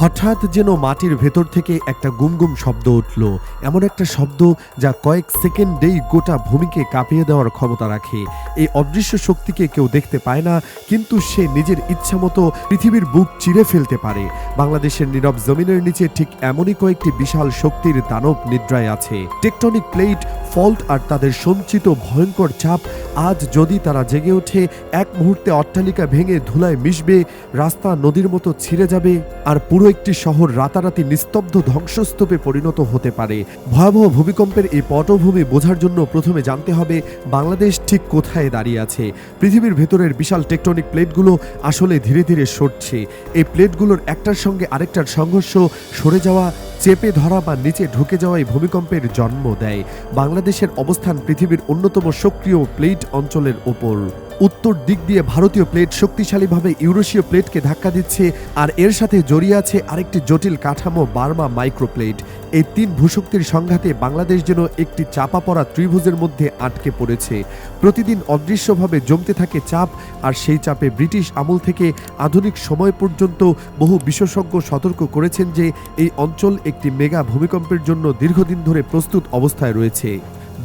হঠাৎ যেন মাটির ভেতর থেকে একটা গুমগুম শব্দ উঠল। এমন একটা শব্দ যা কয়েক সেকেন্ডেই গোটা ভূমিকে কাঁপিয়ে দেওয়ার ক্ষমতা রাখে। এই অদৃশ্য শক্তিকে কেউ দেখতে পায় না, কিন্তু সে নিজের ইচ্ছামতো পৃথিবীর বুক চিরে ফেলতে পারে। বাংলাদেশের নীরব জমিনের নিচে ঠিক এমনই কয়েকটি বিশাল শক্তির দানব নিদ্রায় আছে। টেকটনিক প্লেট, ফল্ট আর তাদের সঞ্চিত ভয়ঙ্কর চাপ আজ যদি তারা জেগে ওঠে, এক মুহূর্তে অট্টালিকা ভেঙে ধুলায় মিশবে, রাস্তা নদীর মতো ছিঁড়ে যাবে, আর পুরো একটি শহর রাতারাতি নিস্তব্ধ ধ্বংসস্তূপে পরিণত হতে পারে। ভয়াবহ ভূমিকম্পের এই পটভূমি বোঝার জন্য প্রথমে জানতে হবে, বাংলাদেশ ঠিক কোথায় দাঁড়িয়ে আছে। পৃথিবীর ভেতরের বিশাল টেকটনিক প্লেটগুলো আসলে ধীরে ধীরে সরছে। এই প্লেটগুলোর একটার সঙ্গে আরেকটার সংঘর্ষ, সরে যাওয়া চেপে ধরা বা নিচে ঢুকে যাওয়াই ভূমিকম্পের জন্ম দেয়। বাংলাদেশের অবস্থান পৃথিবীর অন্যতম সক্রিয় প্লেট অঞ্চলের ওপর। উত্তর দিক দিয়ে ভারতীয় প্লেট শক্তিশালীভাবে ইউরোশীয় প্লেটকে ধাক্কা দিচ্ছে, আর এর সাথে জড়িয়ে আছে আরেকটি জটিল কাঠামো, বার্মা মাইক্রোপ্লেট। এই তিন ভূশক্তির সংঘাতে বাংলাদেশ যেন একটি চাপা পড়া ত্রিভুজের মধ্যে আটকে পড়েছে। প্রতিদিন অদৃশ্যভাবে জমতে থাকে চাপ, আর সেই চাপে ব্রিটিশ আমল থেকে আধুনিক সময় পর্যন্ত বহু বিশেষজ্ঞ সতর্ক করেছেন যে, এই অঞ্চল একটি মেগা ভূমিকম্পের জন্য দীর্ঘদিন ধরে প্রস্তুত অবস্থায় রয়েছে।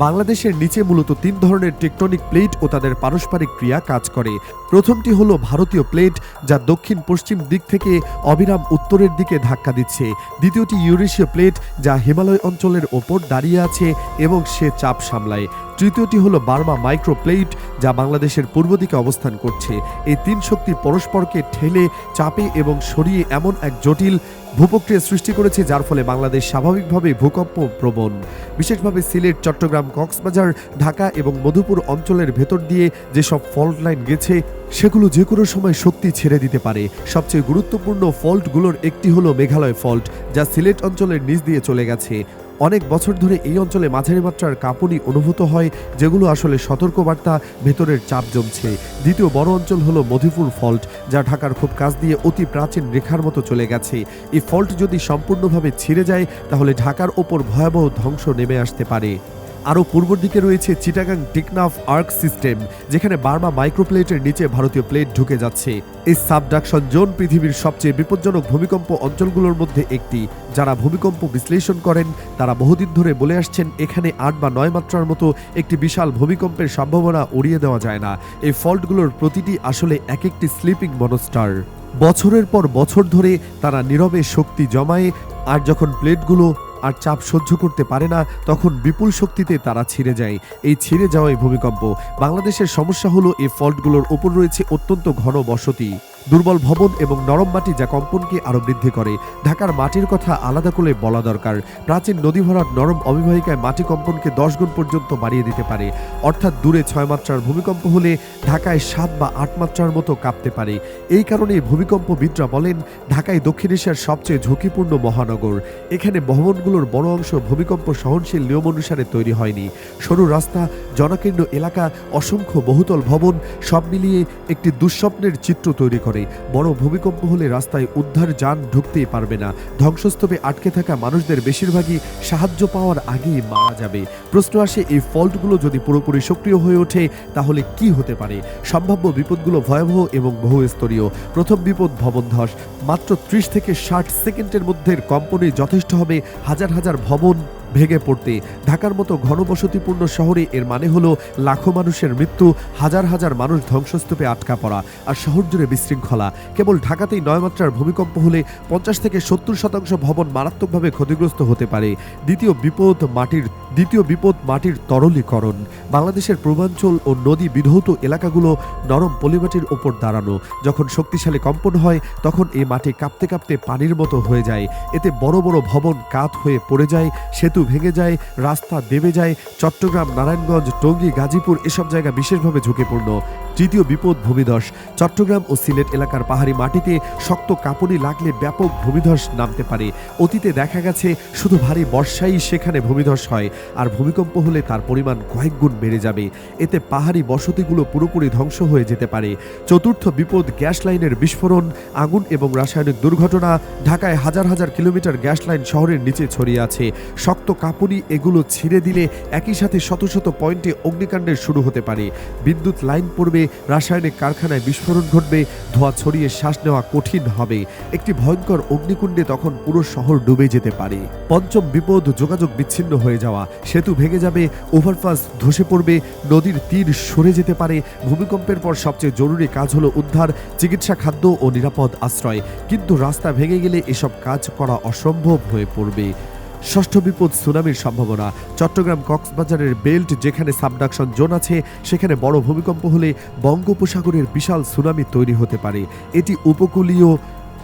বাংলাদেশের নিচে মূলত তিন ধরনের টেকটনিক প্লেট ও তাদের পারস্পরিক ক্রিয়া কাজ করে। প্রথমটি হল ভারতীয় প্লেট, যা দক্ষিণ পশ্চিম দিক থেকে অবিরাম উত্তরের দিকে ধাক্কা দিচ্ছে। দ্বিতীয়টি ইউরেশীয় প্লেট, যা হিমালয় অঞ্চলের ওপর দাঁড়িয়ে আছে এবং সে চাপ সামলায়। তৃতীয়টি হলো বার্মা মাইক্রো প্লেট যা বাংলাদেশের পূর্ব দিকে অবস্থান করছে। এই তিন শক্তি পরস্পরকে ঠেলে, চাপে এবং সরিয়ে এমন এক জটিল ভূপ্রক্রিয়া সৃষ্টি করেছে, যার ফলে বাংলাদেশ স্বাভাবিকভাবে ভূকম্প প্রবণ। বিশেষভাবে সিলেট, চট্টগ্রাম, কক্সবাজার, ঢাকা এবং মধুপুর অঞ্চলের ভেতর দিয়ে যেসব ফল্ট লাইন গেছে, সেগুলো যে কোনো সময় শক্তি ছেড়ে দিতে পারে। সবচেয়ে গুরুত্বপূর্ণ ফল্টগুলোর একটি হলো মেঘালয় ফল্ট, যা সিলেট অঞ্চলের নিচ দিয়ে চলে গেছে। অনেক বছর ধরে এই অঞ্চলে মাঝারি মাত্রার কাঁপুনি অনুভূত হয়, যেগুলো আসলে সতর্কবার্তা, ভেতরের চাপ জমছে। দ্বিতীয় বড় অঞ্চল হলো মধুপুর ফল্ট, যা ঢাকার খুব কাছ দিয়ে অতি প্রাচীন রেখার মতো চলে গেছে। এই ফল্ট যদি সম্পূর্ণভাবে ছিঁড়ে যায়, তাহলে ঢাকার ওপর ভয়াবহ ধ্বংস নেমে আসতে পারে। আরও পূর্ব দিকে রয়েছে চিটাগাং টিকনাফ আর্ক সিস্টেম, যেখানে বার্মা মাইক্রোপ্লেটের নিচে ভারতীয় প্লেট ঢুকে যাচ্ছে। এই সাবডাকশন জোন পৃথিবীর সবচেয়ে বিপজ্জনক ভূমিকম্প অঞ্চলগুলোর মধ্যে একটি। যারা ভূমিকম্প বিশ্লেষণ করেন, তারা বহুদিন ধরে বলে আসছেন, এখানে আট বা নয় মাত্রার মতো একটি বিশাল ভূমিকম্পের সম্ভাবনা উড়িয়ে দেওয়া যায় না। এই ফল্টগুলোর প্রতিটি আসলে এক একটি স্লিপিং মনস্টার। বছরের পর বছর ধরে তারা নীরবে শক্তি জমায়ে, আর যখন প্লেটগুলো আর চাপ সহ্য করতে পারে না, তখন বিপুল শক্তিতে তারা ছিঁড়ে যায়। এই ছিঁড়ে যাওয়াই ভূমিকম্প। বাংলাদেশের সমস্যা হলো, এই ফল্টগুলোর ওপর রয়েছে অত্যন্ত ঘন বসতি। দুর্বল ভবন এবং নরম মাটি যা কম্পনকে আরও বৃদ্ধি করে। ঢাকার মাটির কথা আলাদা করে বলা দরকার। প্রাচীন নদী ভরাট নরম অবিবাহিকায় মাটি কম্পনকে দশ গুণ পর্যন্ত বাড়িয়ে দিতে পারে। অর্থাৎ দূরে ছয় মাত্রার ভূমিকম্প হলে ঢাকায় সাত বা আট মাত্রার মতো কাঁপতে পারে। এই কারণে ভূমিকম্পবিদরা বলেন, ঢাকায় দক্ষিণ এশিয়ার সবচেয়ে ঝুঁকিপূর্ণ মহানগর। এখানে ভবনগুলোর বড় অংশ ভূমিকম্প সহনশীল নিয়ম অনুসারে তৈরি হয়নি। সরু রাস্তা, জনাকীর্ণ এলাকা, অসংখ্য বহুতল ভবন সব মিলিয়ে একটি দুঃস্বপ্নের চিত্র তৈরি করে। বড় ভূমিকম্প হলে রাস্তায় উদ্ধার যান ঢুকতেই পারবে না। ধ্বংসস্তূপে আটকে থাকা মানুষদের বেশিরভাগই সাহায্য পাওয়ার আগেই মারা যাবে। প্রশ্ন আসে, এই ফল্টগুলো যদি পুরোপুরি সক্রিয় হয়ে ওঠে, তাহলে কি হতে পারে? সম্ভাব্য বিপদগুলো ভয়াবহ এবং বহুস্তরীয়। প্রথম বিপদ ভবন ধস। মাত্র ত্রিশ থেকে ষাট সেকেন্ডের মধ্যে কম্পনে যথেষ্ট হবে হাজার হাজার ভবন ভেঙে পড়তে। ঢাকার মতো ঘনবসতিপূর্ণ শহরে এর মানে হলো লাখো মানুষের মৃত্যু, হাজার হাজার মানুষ ধ্বংসস্তূপে আটকা পড়া আর শহর জুড়ে বিশৃঙ্খলা। কেবল ঢাকাতেই নয় মাত্রার ভূমিকম্প হলে পঞ্চাশ থেকে সত্তর শতাংশ ভবন মারাত্মকভাবে ক্ষতিগ্রস্ত হতে পারে। দ্বিতীয় বিপদ মাটির, দ্বিতীয় বিপদ মাটির তরলীকরণ। বাংলাদেশের পূর্বাঞ্চল ও নদী বিধৌত এলাকাগুলো নরম পলিমাটির ওপর দাঁড়ানো। যখন শক্তিশালী কম্পন হয়, তখন এই মাটি কাঁপতে কাঁপতে পানির মতো হয়ে যায়। এতে বড় বড় ভবন কাত হয়ে পড়ে যায়, সেতু ভেঙে যায়, রাস্তা দেবে যায়, চট্টগ্রাম, নারায়ণগঞ্জ, টঙ্গী, গাজীপুর এসব জায়গা বিশেষভাবে ঝুঁকিপূর্ণ। তৃতীয় বিপদ ভূমিধস। চট্টগ্রাম ও সিলেট এলাকার পাহাড়ি মাটিতে শক্ত কাঁপুনি লাগলে ব্যাপক ভূমিধস নামতে পারে। অতীতে দেখা গেছে, শুধু ভারী বর্ষাই সেখানে ভূমিধস হয়, আর ভূমিকম্প হলে তার পরিমাণ কয়েক গুণ বেড়ে যাবে। এতে পাহাড়ি বসতিগুলো পুরোপুরি ধ্বংস হয়ে যেতে পারে। চতুর্থ বিপদ গ্যাস লাইনের বিস্ফোরণ। আগুন এবং রাসায়নিক দুর্ঘটনা। ঢাকায় হাজার হাজার কিলোমিটার গ্যাস লাইন শহরের নিচে ছড়িয়ে আছে। শক্ত কাঁপুনি এগুলো ছিঁড়ে দিলে একই সাথে শত শত পয়েন্টে অগ্নিকাণ্ডের শুরু হতে পারে। বিদ্যুৎ লাইন পড়বে, রাসায়নিক কারখানায় বিস্ফোরণ ঘটবে, ধোঁয়া ছড়িয়ে শ্বাস নেওয়া কঠিন হবে। একটি ভয়ঙ্কর অগ্নিকুণ্ডে তখন পুরো শহর ডুবে যেতে পারে। পঞ্চম বিপদ যোগাযোগ বিচ্ছিন্ন হয়ে যাওয়া। সেতু ভেঙে যাবে ওভারপাস ধসে পড়বে, নদীর তীর সরে যেতে পারে। ভূমিকম্পের পর সবচেয়ে জরুরি কাজ হলো উদ্ধার, চিকিৎসা, খাদ্য ও নিরাপদ আশ্রয়। কিন্তু রাস্তা ভেঙে গেলে এসব কাজ করা অসম্ভব হয়ে পড়বে। ষষ্ঠ বিপদ সুনামির সম্ভাবনা। চট্টগ্রাম কক্সবাজারের বেল্ট যেখানে সাবডাকশন জোন আছে, সেখানে বড় ভূমিকম্প হলে বঙ্গোপসাগরের বিশাল সুনামি তৈরি হতে পারে। এটি উপকূলীয়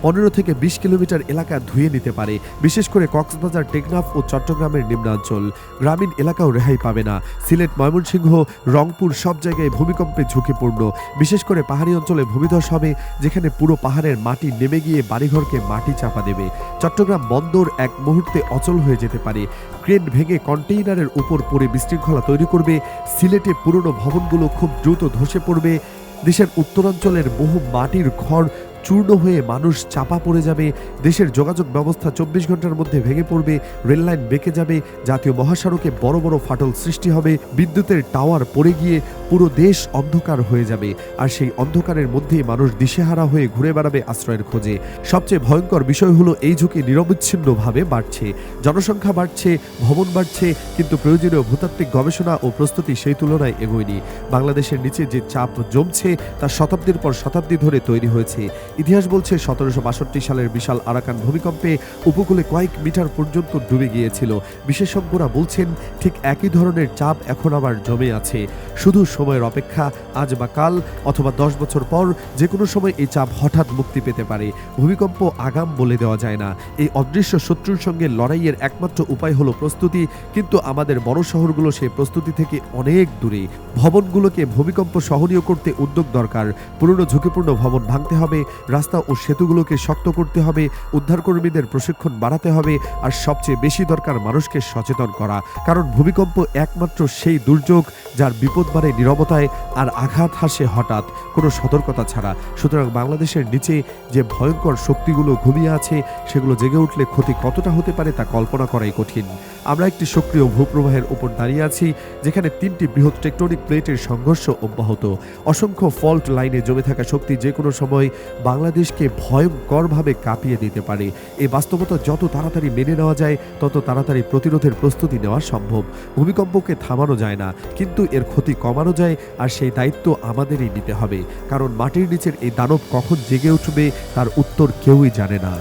পনেরো থেকে বিশ কিলোমিটার এলাকা ধুয়ে নিতে পারে, বিশেষ করে কক্সবাজার, টেকনাফ ও চট্টগ্রামের নিম্নাঞ্চল। গ্রামীণ এলাকাও রেহাই পাবে না। সিলেট, ময়মনসিংহ, রংপুর সব জায়গায় ভূমিকম্পে ঝুঁকিপূর্ণ বিশেষ করে পাহাড়ি অঞ্চলে ভূমিধস হবে, যেখানে পুরো পাহাড়ের মাটি নেমে গিয়ে বাড়িঘরকে মাটি চাপা দেবে। চট্টগ্রাম বন্দর এক মুহূর্তে অচল হয়ে যেতে পারে। ক্রেন ভেঙে কন্টেইনারের উপর পড়ে বিশৃঙ্খলা তৈরি করবে। সিলেটে পুরনো ভবনগুলো খুব দ্রুত ধসে পড়বে। দেশের উত্তরাঞ্চলের বহু মাটির ঘর চূর্ণ হয়ে মানুষ চাপা পড়ে যাবে, দেশের যোগাযোগ ব্যবস্থা চব্বিশ ঘণ্টার মধ্যে ভেঙে পড়বে, রেললাইন বেঁকে যাবে, জাতীয় মহাসড়কে বড় বড় ফাটল সৃষ্টি হবে, বিদ্যুতের টাওয়ার পড়ে গিয়ে পুরো দেশ অন্ধকার হয়ে যাবে, আর সেই অন্ধকারের মধ্যেই মানুষ দিশেহারা হয়ে ঘুরে বেড়াবে আশ্রয়ের খোঁজে। সবচেয়ে ভয়ঙ্কর বিষয় হলো এই ঝুঁকি নিরবিচ্ছিন্নভাবে বাড়ছে। জনসংখ্যা বাড়ছে, ভবন বাড়ছে, কিন্তু প্রয়োজনীয় ভূতাত্ত্বিক গবেষণা ও প্রস্তুতি সেই তুলনায় এগোয়নি। বাংলাদেশের নিচে যে চাপ জমছে, তা শতাব্দীর পর শতাব্দী ধরে তৈরি হয়েছে। ইতিহাস বলছে, সতেরোশো বাষট্টি সালের বিশাল আরাকান ভূমিকম্পে উপকূলে কয়েক মিটার পর্যন্ত ডুবে গিয়েছিল। বিশেষজ্ঞরা বলছেন, ঠিক একই ধরনের চাপ এখন আবার জমে আছে। শুধু সময়ের অপেক্ষা, আজ বা কাল অথবা দশ বছর পর যে কোনো সময় এই চাপ হঠাৎ মুক্তি পেতে পারে। ভূমিকম্প আগাম বলে দেওয়া যায় না। এই অদৃশ্য শত্রুর সঙ্গে লড়াইয়ের একমাত্র উপায় হলো প্রস্তুতি, কিন্তু আমাদের বড় শহরগুলো সেই প্রস্তুতি থেকে অনেক দূরে। ভবনগুলোকে ভূমিকম্প সহনীয় করতে উদ্যোগ দরকার। পুরনো ঝুঁকিপূর্ণ ভবন ভাঙতে হবে রাস্তা ও সেতুগুলোকে শক্ত করতে হবে, উদ্ধারকর্মীদের প্রশিক্ষণ বাড়াতে হবে, আর সবচেয়ে বেশি দরকার মানুষকে সচেতন করা। কারণ ভূমিকম্প একমাত্র সেই দুর্যোগ যার বিপদ বাড়ে নীরবতায় আর আঘাত হাসে হঠাৎ, কোনো সতর্কতা ছাড়া। সুতরাং বাংলাদেশের নিচে যে ভয়ঙ্কর শক্তিগুলো ঘুমিয়ে আছে, সেগুলো জেগে উঠলে ক্ষতি কতটা হতে পারে তা কল্পনা করাই কঠিন। আমরা একটি সক্রিয় ভূপ্রবাহের উপর দাঁড়িয়ে আছি, যেখানে তিনটি বৃহৎ টেকটনিক প্লেটের সংঘর্ষ অব্যাহত। অসংখ্য ফল্ট লাইনে জমে থাকা শক্তি যে কোনো সময় বাংলাদেশকে ভয়ঙ্করভাবে কাঁপিয়ে দিতে পারে। এই বাস্তবতা যত তাড়াতাড়ি মেনে নেওয়া যায়, তত তাড়াতাড়ি প্রতিরোধের প্রস্তুতি নেওয়া সম্ভব। ভূমিকম্পকে থামানো যায় না, কিন্তু এর ক্ষতি কমানো যায়, আর সেই দায়িত্ব আমাদেরই নিতে হবে। কারণ মাটির নিচের এই দানব কখন জেগে উঠবে, তার উত্তর কেউই জানে না।